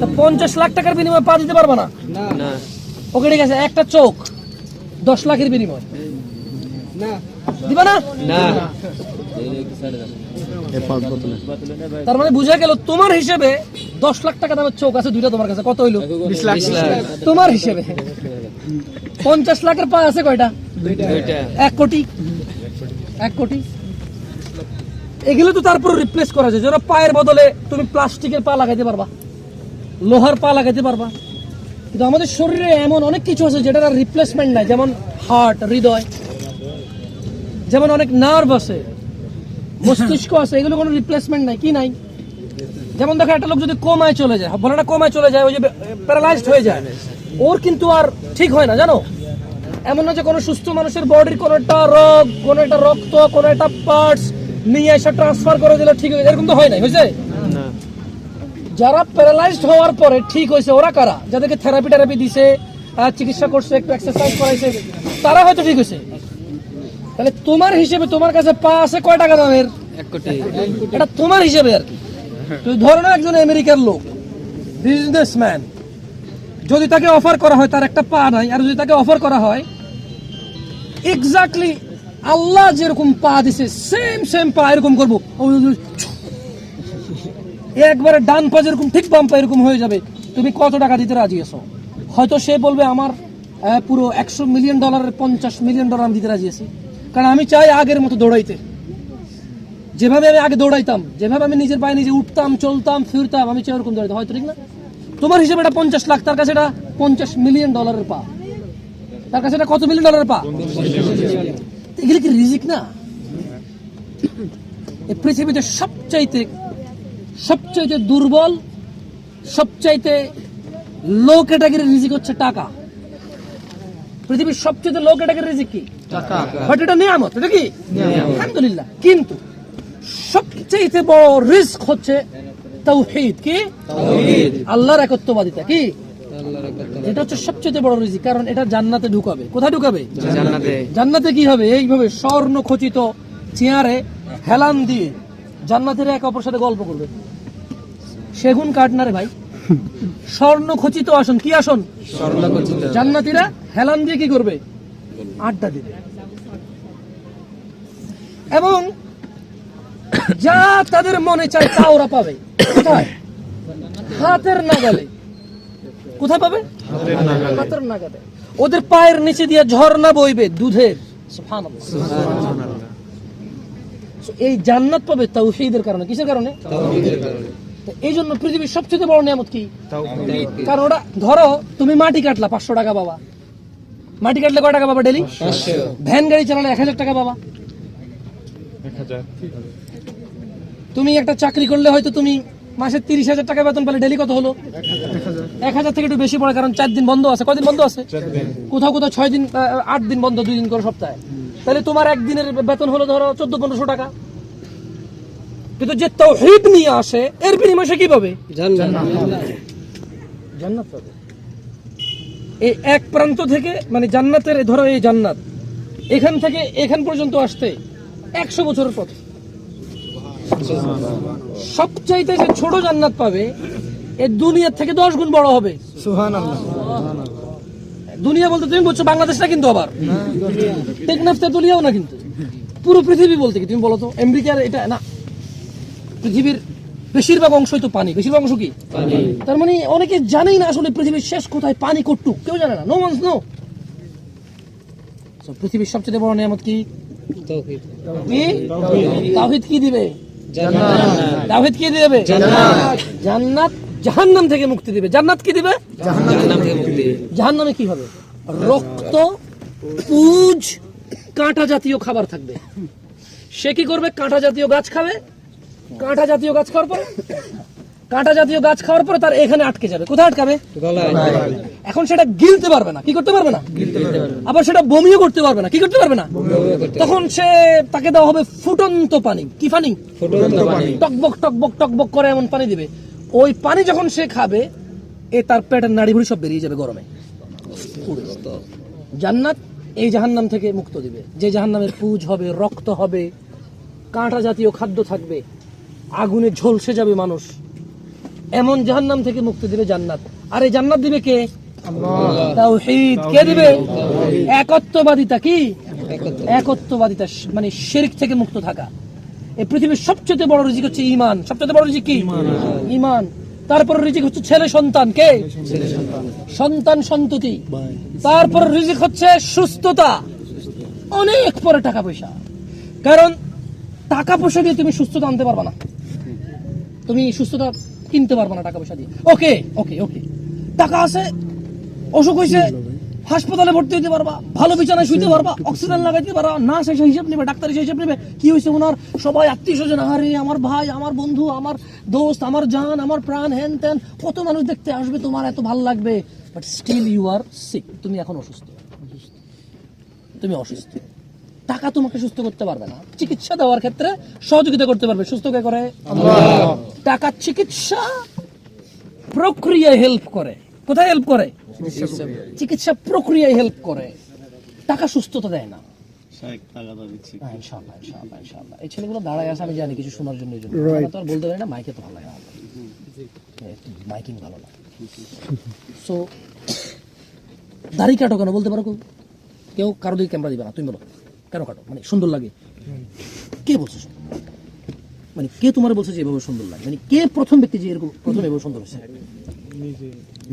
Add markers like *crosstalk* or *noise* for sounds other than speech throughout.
তা পঞ্চাশ লাখ টাকার বিনিময়ে পা দিতে পারবে না? না। ওকে ঠিক আছে একটা চোখ দশ লাখের বিনিময়। দিবা না? না। তার মানে বুঝা গেল তোমার হিসেবে দশ লাখ টাকা দামের চোখ আছে দুইটা তোমার কাছে। কত হইল? তোমার হিসেবে। পঞ্চাশ লাখের পা আছে কয়টা? এক কোটি। এক কোটি। এগুলো তো তারপর রিপ্লেস করা যায়। যেন পায়ের বদলে তুমি প্লাস্টিকের পা লাগাইতে পারবা। লোহার পা লাগাইতে পারবা। কিন্তু আমাদের শরীরে এমন অনেক কিছু আছে যেটার রিপ্লেসমেন্ট নাই, যেমন হার্ট হৃদয়, যেমন অনেক নার্ভ আছে, মস্তিষ্ক আছে, এগুলো কোনো রিপ্লেসমেন্ট নাই, কি নাই? যেমন দেখো, একটা লোক যদি কোমায় চলে যায়, বলে না কোমায় চলে যায়, ওই যে প্যারালাইজড হয়ে যায়, ওর কিন্তু আর ঠিক হয় না, জানো? এমন না যে কোনো সুস্থ মানুষের বডির কোনো একটা রোগ, কোনো একটা রক্ত, কোনো একটা পার্টস নিয়ে এসে ট্রান্সফার করে দিলে ঠিক হয়ে। এরকম তো হয় নাই না যারা প্যারালাইজড হওয়ার পরে ঠিক হয়েছে ওরা কারা? যাদেরকে থেরাপি টেরাপি দিছে চিকিৎসা করছে একটু এক্সারসাইজ করাইছে তারা হয়তো ঠিক হয়েছে। তাহলে তোমার হিসেবে তোমার কাছে পা আছে কয় টাকা দামের? এক কোটি। এটা তোমার হিসেবে আর কি। তুমি ধরো না একজন আমেরিকার লোক বিজনেসম্যান যদি তাকে অফার করা হয় তার একটা পা নাই আর যদি তাকে অফার করা হয় এক্স্যাক্টলি আল্লাহ যেরকম পা দিছে সেম সেম পা এরকম করব। একবারে ডান পা যেরকম, ঠিক বাম পা এরকম হয়ে যাবে। তুমি কত টাকা দিতে রাজি আছো? হয়তো সে বলবে আমার পুরো একশো মিলিয়ন ডলারের পঞ্চাশ মিলিয়ন ডলার আমি দিতে রাজি আছি। কারণ আমি চাই আগের মতো দৌড়াইতে। যেভাবে আমি আগে দৌড়াইতাম, যেভাবে আমি নিজের পায়ে নিজে উঠতাম, চলতাম, ফিরতাম, আমি চাই ওরকম দৌড়াইতাম হয়তো ঠিক না? তোমার হিসেবে এটা পঞ্চাশ লাখ, তার কাছে এটা পঞ্চাশ মিলিয়ন ডলারের পা। তার কাছে এটা কত মিলিয়ন ডলারের পা? এগুলি কি রিজিক না? এই পৃথিবীতে সবচাইতে সবচাইতে দুর্বল সবচাইতে লো ক্যাটাগরির রিজিক হচ্ছে টাকা। পৃথিবীর সবচেয়ে লো ক্যাটাগরির রিজিক কি? বাট এটা নিয়ামত এটা কি? আলহামদুলিল্লাহ। কিন্তু সবচেয়ে বড় রিস্ক হচ্ছে তাওহীদ কি? আল্লাহর একত্ববাদিতা কি? এটা হচ্ছে সবচেয়ে বড় রিজিক কারণ এটা জান্নাতে ঢুকাবে। কোথায় ঢুকাবে? জান্নাতে। জান্নাতে কি হবে এইভাবে স্বর্ণ খচিত চেয়ারে হেলান দিয়ে জান্নাতের এক অপর সাথে গল্প করবে। সেগুন কাঠ না রে ভাই? স্বর্ণ খচিত আসন কি আসন? জান্নাতীরা হেলান দিয়ে কি করবে? আড্ডা দিবে। এবং যা তাদের মনে চায় তা ওরা পাবে। কোথায়? হাতের নাগালে। কোথায় পাবে? হাতের নাগালে। ওদের পায়ের নিচে দিয়ে ঝর্ণা বইবে দুধের। এই জান্নাত পাবে তাওহীদের কারণে। কিসের কারণে। এই জন্য পৃথিবীর সবচেয়ে বড় নিয়ামত কি? কারণ ওটা ধরো তুমি মাটি কাটলা পাঁচশো টাকা বাবা। মাটি কাটলে কয় টাকা বাবা ডেলি? ভ্যান গাড়ি চালালে এক হাজার টাকা বাবা। তুমি একটা চাকরি করলে হয়তো তুমি মাসে তিরিশ হাজার টাকা বেতন পেলে ডেলি কত হলো? এক হাজার। থেকে একটু বেশি পড়ে কারণ চার দিন বন্ধ আছে। কদিন বন্ধ আছে? কোথাও কোথাও ছয় দিন আট দিন বন্ধ দুই দিন করে সপ্তাহে। তাহলে তোমার একদিনের বেতন হলো ধরো চোদ্দ পনেরোশো টাকা। কিন্তু যে তৌহিদ নিয়ে আসে এর বিনিময়ে সে কি পাবে? জান্নাত। পাবে। এই এক প্রান্ত থেকে মানে জান্নাতের ধরো এই জান্নাত এখান থেকে এখান পর্যন্ত আসতে একশো বছরের পথ। সবচাইতে যে ছোট জান্নাত পাবে এ দুনিয়ার থেকে দশ গুণ বড় হবে। দুনিয়া বলতে তুমি বলছো বাংলাদেশটা কিন্তু আবার? টেকনাফ তেতুলিয়াও না কিন্তু। পুরো পৃথিবী বলতে কি? তুমি বলো তো আমেরিকার এটা না পৃথিবীর বেশিরভাগ অংশই তো পানি। বেশিরভাগ অংশ কি? তার মানে অনেকে জানেই না আসলে পৃথিবীর শেষ কোথায় পানি কটুক কেউ জানে না। নো ওয়ান্স নো পৃথিবীর সবচেয়ে বড় নিয়ামত কি? তাওহীদ কি দিবে? তাওহীদ কি দিবে? জান্নাত। জাহান্নাম থেকে মুক্তি দিবে। জান্নাত কি দিবে? জাহান্নামে কি হবে? রক্ত পুজ কাঁটা জাতীয় খাবার থাকবে। সে কি করবে? কাঁটা জাতীয় গাছ খাবে। কাঁটা জাতীয় গাছ খাওয়ার পরে? কাঁটা জাতীয় গাছ খাওয়ার পরে তার এখানে আটকে যাবে। কোথায় আটকাবে? এখন সেটা গিলতে পারবে না। কি করতে পারবে না? আবার সেটা বমিও করতে পারবে না। কি করতে পারবে না? তখন সে তাকে দেওয়া হবে ফুটন্ত পানি। কি পানি? টকবক টকবক টকবক করে এমন পানি দিবে। ওই পানি যখন সে খাবে এ তার পেটের নাড়ি ভুড়ি সব বেরিয়ে যাবে গরমে। জান্নাত এই জাহান্নাম থেকে মুক্ত দিবে। যে জাহান্নামের পুজ হবে রক্ত হবে কাঁটা জাতীয় খাদ্য থাকবে আগুনে ঝলসে যাবে মানুষ। এমন জাহান্নাম থেকে মুক্তি দিবে জান্নাত। আর এই জান্নাত দিবে কে? তাওহীদ। কে দিবে? একত্ববাদিতা কি? একত্ববাদিতা মানে শিরক থেকে মুক্ত থাকা। এই পৃথিবীর সবচেয়ে বড় রিজিক হচ্ছে ইমান সবচেয়ে বড় রিজিক কি? তারপর রিজিক হচ্ছে ছেলে সন্তান কে? সন্তান। সন্ততি। তারপর রিজিক হচ্ছে সুস্থতা। অনেক পরে টাকা পয়সা। কারণ টাকা পয়সা দিয়ে তুমি সুস্থতা আনতে পারবে না। তুমি সুস্থতা কিনতে পারবে না টাকা পয়সা দিয়ে। ওকে ওকে ওকে টাকা আছে অসুখ হয়েছে হাসপাতালে ভর্তি হতে পারবা ভালো বিছানায় শুইতে পারবা অক্সিজেন লাগাইতে পারবা না সে হিসাব নেবে ডাক্তার এসে হিসাব নেবে কি হয়েছে ওনার? সবাই আত্মীয় স্বজন আরে আমার ভাই আমার বন্ধু আমার দোস্ত আমার জান আমার প্রাণ হ্যান ত্যান কত মানুষ দেখতে আসবে তোমার এত ভালো লাগবে। But still you are sick তুমি এখন অসুস্থ। তুমি অসুস্থ। টাকা তোমাকে সুস্থ করতে পারবে না। চিকিৎসা দেওয়ার ক্ষেত্রে সহযোগিতা করতে পারবে। সুস্থ কে করে? টাকা চিকিৎসা প্রক্রিয়ায় হেল্প করে। কোথায় হেল্প করে? চিকিৎসা প্রক্রিয়ায় হেল্প করে। টাকা সুস্থতা দেয় না। হ্যাঁ, ইনশাআল্লাহ, ইনশাআল্লাহ, ইনশাআল্লাহ। এই ছেলেগুলো দাঁড়ায় আছে আমি জানি কিছু শোনার জন্য তো আর বলতে পারি না মাইকে তো ভালো লাগে মাইকিং ভালো না সো *coughs* দাড়ি কাটো কেন? বলতে পারো কেউ? কেউ? কারও দিকে ক্যামেরা দিবে না তুমি বলো। কাটো? মানে সুন্দর লাগে। কে বলছে মানে কে তোমার বলছে যে এভাবে সুন্দর লাগে? মানে কে প্রথম ব্যক্তি যে এরকম প্রথম এভাবে সুন্দর হয়েছে?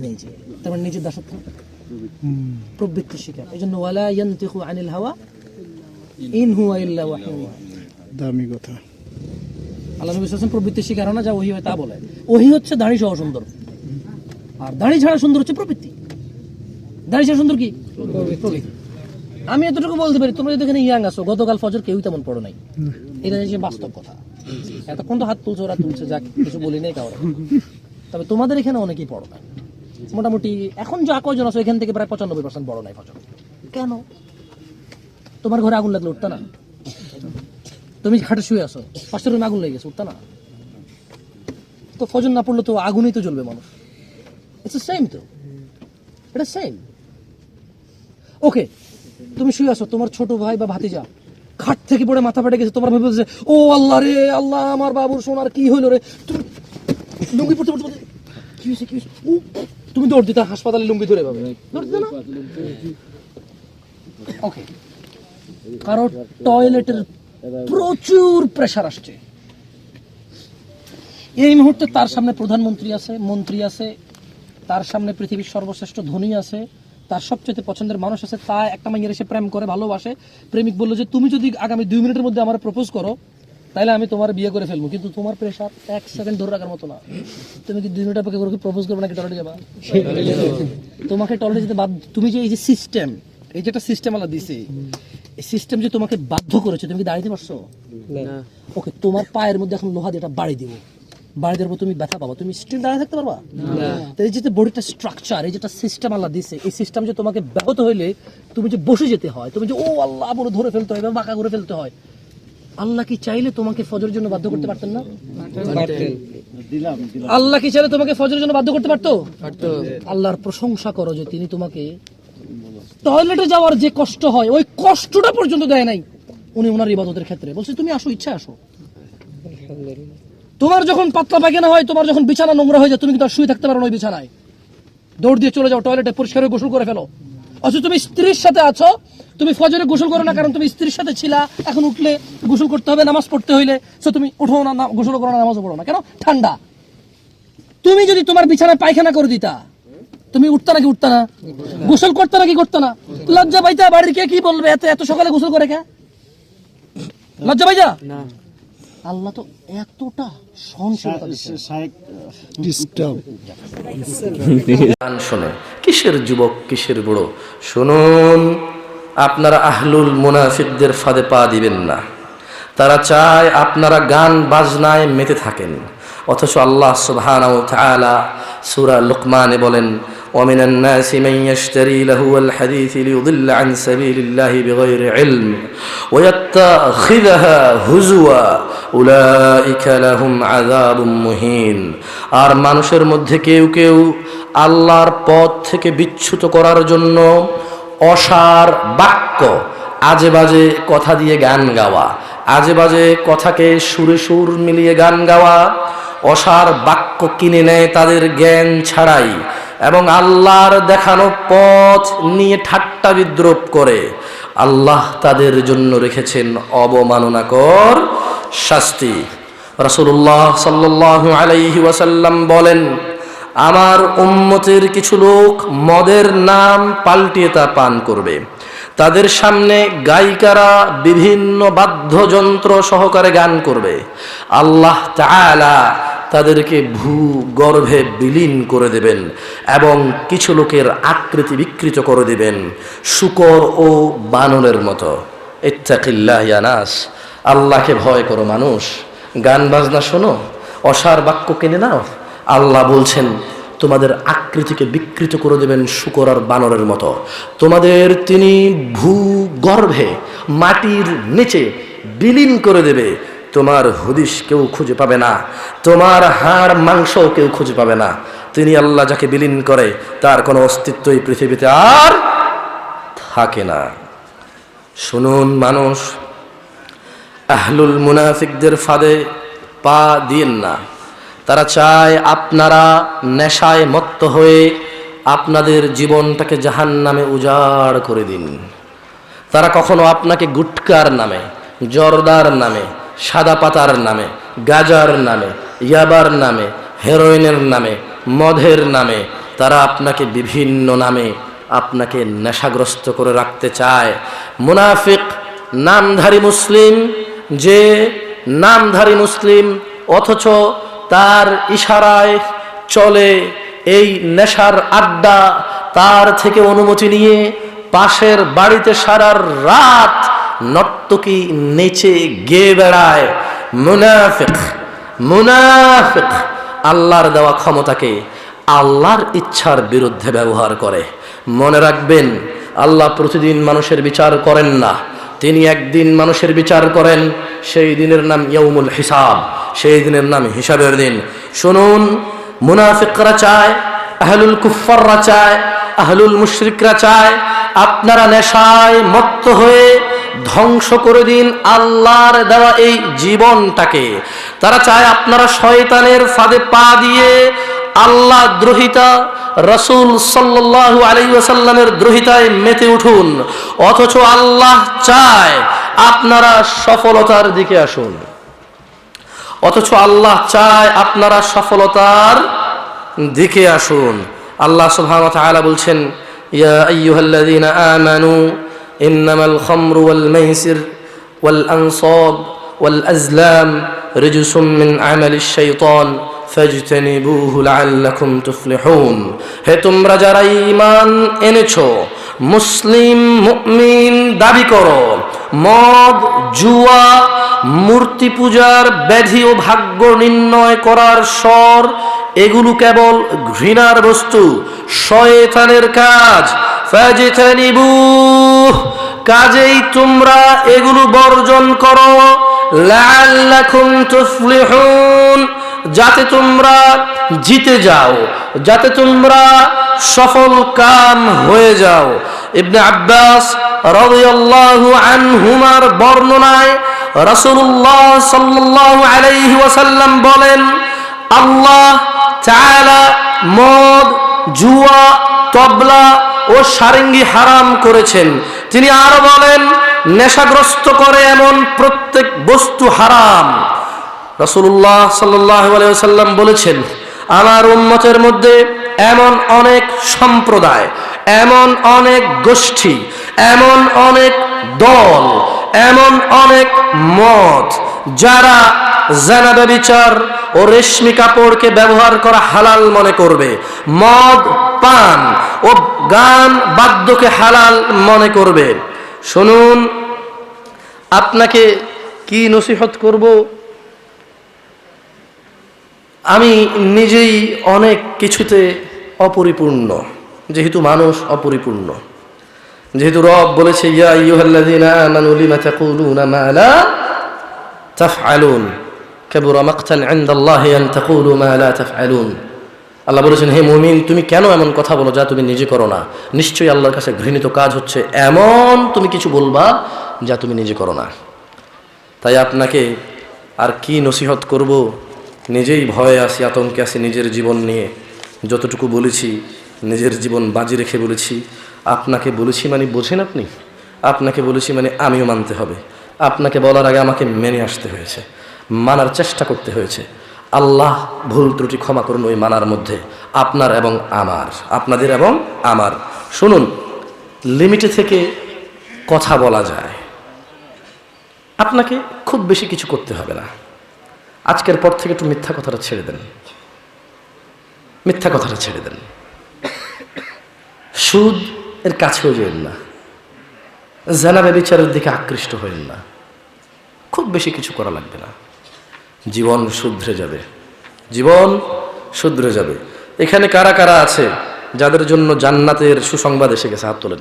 নিজে। তার মানে নিজের দাসত্ব? প্রবৃত্তি শিকার এই জন্য ওয়ালা ইয়ান্তিকু আনিল হাওয়া ইন হুয়া ইল্লা ওয়াহিয়ুন। দামি কথা। আল্লাহ নবী সাল্লাল্লাহু প্রবৃত্তির শিকার না যা ওহি হয় তা বলে। ওহি হচ্ছে দাড়ি সহ সুন্দর। আর দাড়ি ছাড়া সুন্দর হচ্ছে প্রবৃত্তি। দাড়ি ছাড়া সুন্দর কি? প্রবৃত্তি। আমি এতটুকু বলতে পারি তোমরা যদি এখানে ইয়াং আসো গতকাল ফজর কেউই তেমন পড়ো নাই। এটা হচ্ছে বাস্তব কথা। এতক্ষণ তো হাত তুলছো ওরা তুলছে যাক কিছু বলি নাই কাউরে। তবে তোমাদের এখানে অনেকেই পড়ো নাই। মোটামুটি এখন যা কয়জন আছো এখান থেকে প্রায় পঁচানব্বই পার্সেন্ট বড় নাই ফজর। কেন? তোমার ঘরে আগুন লাগলে উঠতা না? তুমি খাটে শুয়ে আসো পাঁচটা রুমে আগুন লেগে গেছে উঠতা না? তো ফজর না পড়লে তো আগুনই তো জ্বলবে মানুষ। ইটস সেম তো এটা সেম ওকে তুমি শুয়ে আসো তোমার ছোট ভাই বা ভাতিজা। খাট থেকে পড়ে মাথা ফেটে গেছে তোমার ভাই বলছে ও আল্লাহ রে আল্লাহ আমার বাবুর সোনার কি হইল রে? তুমি লুঙ্গি পড়তে পড়তে কি হয়েছে কি ও, তুমি দৌড় দিতে হাসপাতালে লুঙ্গি ধরে পাবে দৌড় দিতে না? ওকে কারও টয়লেটের প্রচুর প্রেসার আসছে। এই মুহূর্তে তার সামনে প্রধানমন্ত্রী আছে মন্ত্রী আছে তার সামনে পৃথিবীর সর্বশ্রেষ্ঠ ধনী আছে। তার সবচেয়ে পছন্দের মানুষ আছে তা একটা মাইয়ের এসে প্রেম করে ভালোবাসে। প্রেমিক বলল যে তুমি যদি আগামী দুই মিনিটের মধ্যে আমার প্রপোজ করো তাহলে আমি তোমার বিয়ে করে ফেলব। কিন্তু তোমার প্রেশার এক সেকেন্ড ধরে রাখার মতো না। তুমি কি দুই মিনিট অপেক্ষা করে প্রপোজ করবে নাকি টয়লেটে যাবা? তোমাকে টয়লেটে যেতে বাধ্য তুমি যে এই যে সিস্টেম এই যে একটা সিস্টেম আলা দিছে এই সিস্টেম যে তোমাকে বাধ্য করেছে তুমি কি দাঁড়িয়ে পারছ? ওকে তোমার পায়ের মধ্যে এখন লোহা দিয়ে এটা বাড়ি দিব। বাড়ি দেওয়ার তুমি ব্যথা পাবা। তুমি স্টিল দাঁড়িয়ে থাকতে পারবা? এই যেটা বডিটা স্ট্রাকচার এই যেটা সিস্টেম আল্লাহ দিছে এই সিস্টেম যে তোমাকে ব্যাহত হইলে তুমি যে বসে যেতে হয় তুমি যে ও আল্লাহ বলে ধরে ফেলতে হয় বা বাঁকা করে ফেলতে হয়। আল্লাহ কি চাইলে তোমাকে ফজরের জন্য বাধ্য করতে পারতেন না? আল্লাহ কি চাইলে তোমাকে ফজরের জন্য বাধ্য করতে পারতো? পারতো। আল্লাহর প্রশংসা করো যে তিনি তোমাকে টয়লেটে যাওয়ার যে কষ্ট হয় ওই কষ্টটা পর্যন্ত দেয় নাই। উনি ওনার ইবাদতের ক্ষেত্রে। বলছে তুমি আসো ইচ্ছা আসো। তোমার যখন পাতলা পায়খানা হয়, তোমার যখন বিছানা নোংরা হয়ে যায়, তুমি কিন্তু শুয়ে থাকতে পারো না ওই বিছানায়? দৌড় দিয়ে চলে যাও টয়লেটে পরিষ্কার গোসল করে ফেলো। অথচ তুমি স্ত্রীর সাথে আছো, তুমি ফজরে গোসল করো না কারণ তুমি স্ত্রীর সাথে ছিলা, এখন উঠলে গোসল করতে হবে, নামাজ পড়তে হইলে সো তুমি উঠো না গোসল করো না, নামাজও পড়ো না। কেন? ঠান্ডা। তুমি যদি তোমার বিছানায় পায়খানা করে দিতা, তুমি উঠতা নাকি উঠতা না? গোসল করতে নাকি করতে না? লজ্জা পাইতা বাড়ির কে কি বলবে? এত এত সকালে গোসল করে কে? লজ্জা পাইতা? আল্লাহ তো এতটা গান শোনে। কিসের যুবক কিসের বুড়ো? শুনুন আপনারা আহলুল মুনাফিকদের ফাঁদে পা দিবেন না। তারা চায় আপনারা গান বাজনায় মেতে থাকেন। অথচ আল্লাহ সুবহানাহু ওয়া তাআলা সূরা লুকমানে বলেন ومن الناس من يشتري لهو الحديث ليضل عن سبيل الله بغير علم ويتخذها هزوا أولئك لهم عذاب مهين আর মানুষের মধ্যে কেউ কেউ আল্লাহর পথ থেকে বিচ্যুত করার জন্য অসার বাক্য আজে বাজে কথা দিয়ে গান গাওয়া আজে বাজে কথাকে সুরে সুর মিলিয়ে গান গাওয়া অসার বাক্য কিনে নেয় তাদের জ্ঞান ছাড়াই এবং আল্লাহর দেখানো পথ নিয়ে ঠাট্টা বিদ্রোপ করে আল্লাহ তাদের জন্য রেখেছেন অবমাননাকর শাস্তি। রাসূলুল্লাহ সাল্লাল্লাহু আলাইহি ওয়াসাল্লাম বলেন, আমার উম্মতের কিছু লোক মদের নাম পাল্টিয়ে তা পান করবে। তাদের সামনে গায়িকারা বিভিন্ন বাদ্যযন্ত্র সহকারে গান করবে। আল্লাহ তাআলা তাদেরকে ভূ গর্ভে বিলীন করে দেবেন এবং কিছু লোকের আকৃতি বিকৃত করে দেবেন শুকর ও বানরের মতো। ইত্তাকিল্লাহ ইয়ানাস আল্লাহকে ভয় করো মানুষ। গান বাজনা শোনো, অসার বাক্য কিনে নাও। আল্লাহ বলছেন, তোমাদের আকৃতিকে বিকৃত করে দেবেন শুকর আর বানরের মতো। তোমাদের তিনি ভূগর্ভে মাটির নিচে বিলীন করে দেবে। তোমার হদিশ কেউ খুঁজে পাবে না, তোমার হাড় মাংস কেউ খুঁজে পাবে না। তিনি আল্লাহ যাকে বিলীন করে, তার কোনো অস্তিত্বই পৃথিবীতে আর থাকে না। শুনুন মানুষ, আহলুল মুনাফিকদের ফাঁদে পা দিয়েন না। তারা চায় আপনারা নেশায় মত্ত হয়ে আপনাদের জীবনটাকে জাহান নামে উজাড় করে দিন। তারা কখনো আপনাকে গুটকার নামে, জর্দার নামে সাদা পাতার নামে, গাজার নামে, ইয়াবার নামে, হেরোইনের নামে, মদের নামে, তারা আপনাকে বিভিন্ন নামে আপনাকে নেশাগ্রস্ত করে রাখতে চায়। মুনাফিক, নামধারী মুসলিম, যে নামধারী মুসলিম অথচ তার ইশারায় চলে এই নেশার আড্ডা, তার থেকে অনুমতি নিয়ে পাশের বাড়িতে সারার রাত নর্তকী নেচে গেয়ে বেড়ায়। মুনাফিক মুনাফিক। আল্লাহর দেওয়া ক্ষমতাকে আল্লাহর ইচ্ছার বিরুদ্ধে ব্যবহার করে। মনে রাখবেন, আল্লাহ প্রতিদিন মানুষের বিচার করেন না। তিনি একদিন মানুষের বিচার করেন, সেই দিনের নাম ইয়ৌমুল হিসাব, সেই দিনের নাম হিসাবের দিন। শুনুন, মুনাফিকরা চায়, আহলুল কুফাররা চায়, আহলুল মুশরিকরা চায়, আপনারা নেশায় মত্ত হয়ে ধ্বংস করে দিন আল্লাহর দেওয়া এই জীবনটাকে। তারা চায় আপনারা শয়তানের ফাঁদে পা দিয়ে আল্লাহ দ্রোহিতা, রসুল সাল্লাল্লাহু আলাইহি ওয়াসাল্লামের দ্রোহিতায় মেতে উঠুন। অথচ আল্লাহ চায় আপনারা সফলতার দিকে আসুন। অথচ আল্লাহ চায় আপনারা সফলতার দিকে আসুন। আল্লাহ সুবহানাহু ওয়া বলছেন, ইয়া আমানু মাইসির ওয়াল আনসাব ওয়াল আজলাম রিজসুম মিন আমালিশ শাইতান ফাজতানিবুহু লাআল্লাকুম তুফলিহুন। হে তোমরা যারা ঈমান এনেছো, মুসলিম মুমিন, দাবি করো, মদ, জুয়া, মূর্তি পূজার ব্যাধি ও ভাগ্য নির্ণয় করার স্বর, এগুলো কেবল ঘৃণার বস্তু, শয়তানের কাজ। কাজেই তোমরা এগুলো বর্জন করো। লাআল্লাকুম তুফলিহুন, যাতে তোমরা জিতে যাও, যাতে তোমরা সফল কাম হয়ে যাও। ইবনে আব্বাস রাদিয়াল্লাহু আনহুমার বর্ণনায় রাসূলুল্লাহ সাল্লাল্লাহু আলাইহি ওয়াসাল্লাম বলেন, আল্লাহ তাআলা মদ, জুয়া, তবলা ও সারেঙ্গি হারাম করেছেন। তিনি আরও বলেন, নেশাগ্রস্ত করে এমন প্রত্যেক বস্তু হারাম। রসুল্লাহ সাল্লাহ সাল্লাম বলেছেন, আমার উন্মতের মধ্যে এমন অনেক সম্প্রদায়, এমন অনেক গোষ্ঠী, এমন অনেক দল এমন অনেক মত যারা জানাদা বিচার ও রেশমি কাপড়কে ব্যবহার করা হালাল মনে করবে। মদ, পান ও গান বাদ্যকে হালাল মনে করবে। শুনুন, আপনাকে কি নসিহত করব? আমি নিজেই অনেক কিছুতে অপরিপূর্ণ, যেহেতু মানুষ অপরিপূর্ণ। যেহেতু রব বলেছে, ইয়া মা আন মা লা আল্লাহ বলেছেন, হে মুমিন, তুমি কেন এমন কথা বলো যা তুমি নিজে করো না? নিশ্চয়ই আল্লাহর কাছে ঘৃণিত কাজ হচ্ছে এমন তুমি কিছু বলবা যা তুমি নিজে করো না। তাই আপনাকে আর কি নসিহত করব? নিজেই ভয়ে আসি আতঙ্কে আসি নিজের জীবন নিয়ে। যতটুকু বলেছি, নিজের জীবন বাজি রেখে বলেছি। আপনাকে বলেছি মানে বোঝেন আপনি? আপনাকে বলেছি মানে আমিও মানতে হবে। আপনাকে বলার আগে আমাকে মেনে আসতে হয়েছে, মানার চেষ্টা করতে হয়েছে। আল্লাহ ভুল ত্রুটি ক্ষমা করুন ওই মানার মধ্যে, আপনার এবং আমার, আপনাদের এবং আমার। শুনুন লিমিটে থেকে কথা বলা যায়। আপনাকে খুব বেশি কিছু করতে হবে না। আজকের পর থেকে একটু মিথ্যা কথাটা ছেড়ে দেন। মিথ্যা কথাটা ছেড়ে দেন। সুদ এর কাছেও যেন না। জানাবে বিচারের দিকে আকৃষ্ট হইন না। খুব বেশি কিছু করা লাগবে না। জীবন শুধরে যাবে। জীবন শুধরে যাবে। এখানে কারা কারা আছে, যাদের জন্য জান্নাতের সুসংবাদ এসে গেছে? হাত তোলেন।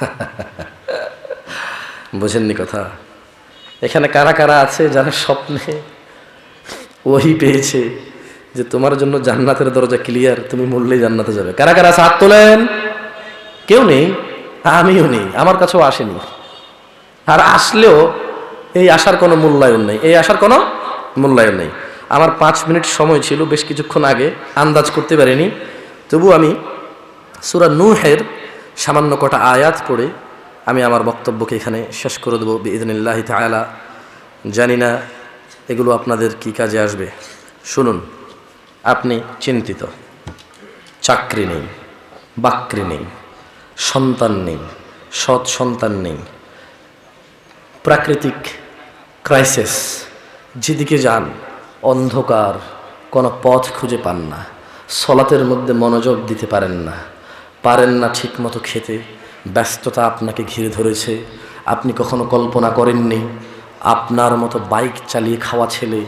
*laughs* বোঝেননি কথা? এখানে কারা কারা আছে যারা স্বপ্নে ওই পেয়েছে যে তোমার জন্য জান্নাতের দরজা ক্লিয়ার তুমি মরলেই জান্নাতে যাবে। কারা কারা আছে? হাত তোলেন। কেউ নেই, আমিও নেই, আমার কাছেও আসেনি। আর আসলেও এই আসার কোনো মূল্যায়ন নেই, এই আসার কোনো মূল্যায়ন নেই। আমার পাঁচ মিনিট সময় ছিল, বেশ কিছুক্ষণ আগে, আন্দাজ করতে পারিনি। তবু আমি সুরা নুহের সামান্য কটা আয়াত পড়ে আমি আমার বক্তব্যকে এখানে শেষ করে দেবো ইদনিল্লাহি তাআলা। জানি না এগুলো আপনাদের কি কাজে আসবে। শুনুন, আপনি চিন্তিত, চাকরি নেই, বাকরি নেই সন্তান নেই, সৎ সন্তান নেই। প্রাকৃতিক ক্রাইসিস যেদিকে যান, অন্ধকার, কোনো পথ খুঁজে পান না, সলাতের মধ্যে মনোযোগ দিতে পারেন না। পারেন না ঠিকমতো খেতে, ব্যস্ততা আপনাকে ঘিরে ধরেছে, আপনি কখনো কল্পনা করেননি, আপনার মতো বাইক চালিয়ে খাওয়া ছেলে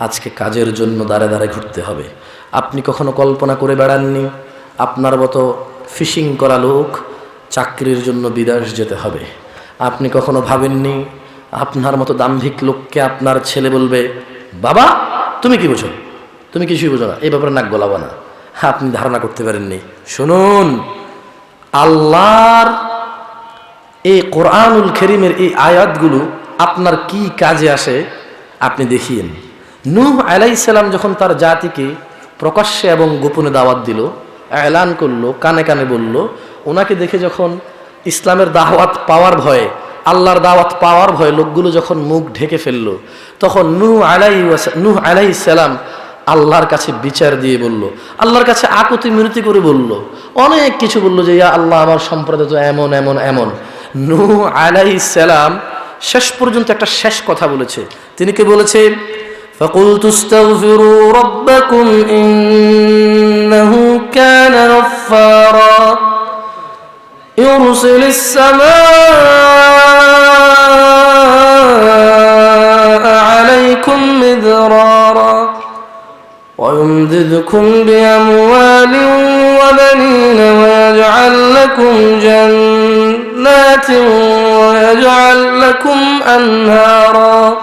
আজকে কাজের জন্য দাঁড়ে দাঁড়ে ঘুরতে হবে। আপনি কখনো কল্পনা করে বেড়াননি, আপনার মতো ফিশিং করা লোক চাকরির জন্য বিদেশ যেতে হবে। আপনি কখনো ভাবেননি, আপনার মতো দাম্ভিক লোককে আপনার ছেলে বলবে, বাবা, তুমি কি বোঝো? তুমি কিছুই বোঝো না, এই ব্যাপারে নাক গলাবো না। আপনি ধারণা করতে পারেননি। শুনুন, আল্লাহর এই কোরআনুল খেরিমের এই আয়াতগুলো আপনার কি কাজে আসে, আপনি দেখিয়েন। নূহ আলাইসাল্লাম যখন তার জাতিকে প্রকাশ্যে এবং গোপনে দাওয়াত দিল, এলান করল, কানে কানে বলল ওনাকে দেখে যখন ইসলামের দাওয়াত পাওয়ার ভয়ে আল্লাহর দাওয়াত পাওয়ার ভয়ে লোকগুলো যখন মুখ ঢেকে ফেললো তখন নূহ আলাই নূহ আলাইসাল্লাম আল্লাহর কাছে বিচার দিয়ে বলল আল্লাহর কাছে আকুতি মিনতি করে বলল অনেক কিছু বলল যে ইয়া আল্লাহ আমার সম্প্রদায় তো এমন এমন এমন নূহ আলাইহিস সালাম শেষ পর্যন্ত একটা শেষ কথা বলেছে তিনি কি বলেছে فقلت استغفروا ربكم إنه كان غفارا يرسل السماء عليكم مدرارا ويمددكم بأموال وبنين ويجعل لكم جنات ويجعل لكم أنهارا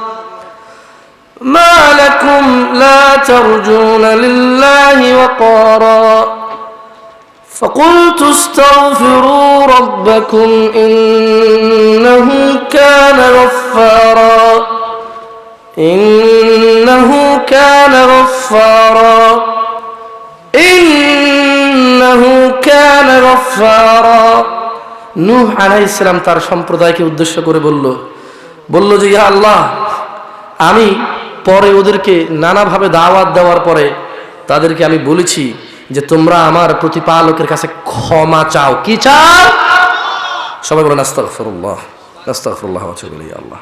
ما لكم لا ترجون لله وقارا فقلت استغفروا ربكم إنه كان غفارا إنه كان غفارا إنه كان غفارا নূহ আলাইহিস সালাম তার সম্প্রদায়কে উদ্দেশ্য করে বলল বলল যে ইয়া আল্লাহ আমি পরে ওদেরকে নানাভাবে দাওয়াত দেওয়ার পরে তাদেরকে আমি বলেছি যে তোমরা আমার প্রতিপালকের কাছে ক্ষমা চাও। কি চাও? সবাই বলেন, আস্তাগফিরুল্লাহ আস্তাগফিরুল্লাহ আল্লাহ।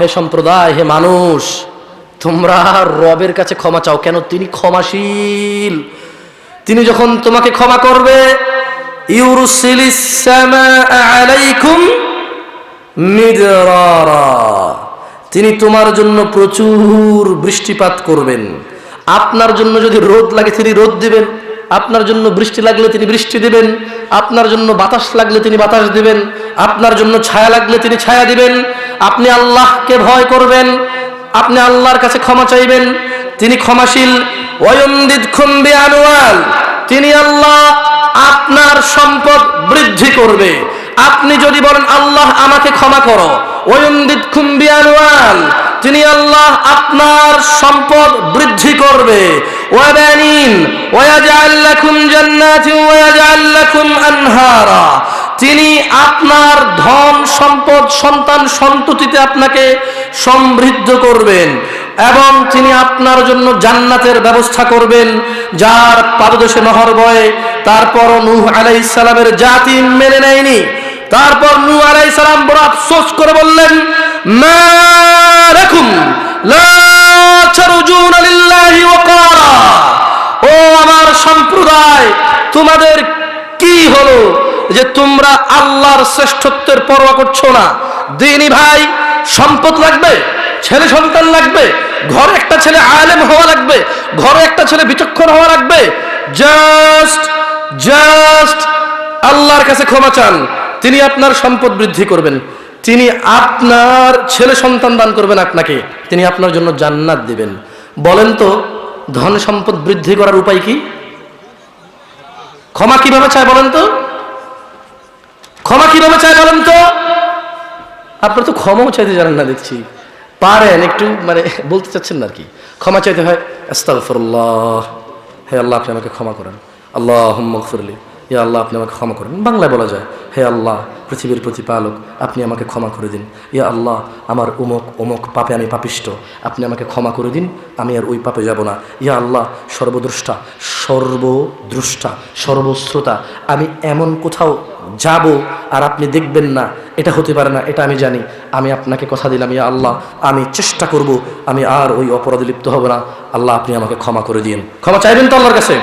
হে সম্প্রদায়, হে মানুষ, তোমরা রবের কাছে ক্ষমা চাও। কেন? তিনি ক্ষমাশীল। তিনি যখন তোমাকে ক্ষমা করবে, ইউরুসিলিস আলাইকুম মিদরারা। তিনি তোমার জন্য প্রচুর বৃষ্টিপাত করবেন। আপনার জন্য যদি রোদ লাগে তিনি রোদ দিবেন। আপনার জন্য বৃষ্টি লাগলে তিনি বৃষ্টি দিবেন। আপনার জন্য বাতাস লাগলে তিনি বাতাস দিবেন। আপনার জন্য ছায়া লাগলে তিনি ছায়া দিবেন। আপনি আল্লাহকে ভয় করবেন। আপনি আল্লাহর কাছে ক্ষমা চাইবেন। তিনি ক্ষমাশীল। ওয়ন্দিদ খুম্বি আনোয়াল তিনি আল্লাহ আপনার সম্পদ বৃদ্ধি করবে। আপনি যদি বলেন, আল্লাহ, আমাকে ক্ষমা করো। ওয়ুমদিদকুম বিআনওয়াল তিনি আল্লাহ আপনার সম্পদ বৃদ্ধি করবে। ওয়াবানিন, ওয়াজআল লাকুম জান্নাতিন ওয়াজআল লাকুম আনহারা। তিনি আপনার ধন সম্পদ, সন্তান সন্ততিতে আপনাকে সমৃদ্ধ করবেন এবং তিনি আপনার জন্য জান্নাতের ব্যবস্থা করবেন, যার পাদদেশে নহর বয়ে তারপর নূহ আলাইহিস সালামের জাতি মেনে নেয়নি। তারপর নূহ আলাইহিস সালাম বড় আফসোস করে বললেন, মা ওয়াকারা। ও আমার সম্প্রদায়, তোমাদের কি হলো যে তোমরা আল্লাহর শ্রেষ্ঠত্বের পরোয়া করছ না? দিনী ভাই, সম্পদ লাগবে? ছেলে সন্তান লাগবে? ঘরে একটা ছেলে আলেম হওয়া লাগবে? ঘরে একটা ছেলে বিচক্ষণ হওয়া লাগবে? জাস্ট জাস্ট আল্লাহর কাছে ক্ষমা চান। তিনি আপনার সম্পদ বৃদ্ধি করবেন। তিনি আপনার ছেলে সন্তান দান করবেন আপনাকে। তিনি আপনার জন্য জান্নাত দিবেন। বলেন তো, ধন সম্পদ বৃদ্ধি করার উপায় কি? ক্ষমা কীভাবে চায় বলেন তো? ক্ষমা কীভাবে চায় বলেন তো? আপনার তো ক্ষমাও চাইতে জানেন না দেখছি। পারেন একটু মানে বলতে চাচ্ছেন না আর কি। ক্ষমা চাইতে হয় হে আল্লাহ, আপনি আমাকে ক্ষমা করেন। আল্লাহ মগফিরলি ইয়া আল্লাহ, আপনি আমাকে ক্ষমা করেন। বাংলায় বলা যায় হে আল্লাহ, পৃথিবীর প্রতিপালক, আপনি আমাকে ক্ষমা করে দিন। ইয়া আল্লাহ, আমার উমক অমুক পাপে আমি পাপিষ্ট। আপনি আমাকে ক্ষমা করে দিন, আমি আর ওই পাপে যাব না। ইয়া আল্লাহ, সর্বদ্রষ্টা সর্বদ্রষ্টা, সর্বশ্রোতা, আমি এমন কোথাও যাব আর আপনি দেখবেন না। এটা হতে পারে না, এটা আমি জানি। আমি আপনাকে কথা দিলাম ইয়া আল্লাহ, আমি চেষ্টা করব, আমি আর ওই অপরাধে লিপ্ত হব না। আল্লাহ, আপনি আমাকে ক্ষমা করে দিন। ক্ষমা চাইবেন তো আল্লাহর কাছে?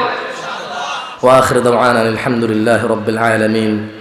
ওয়াখর আলহামদুলিল্লাহ রবিল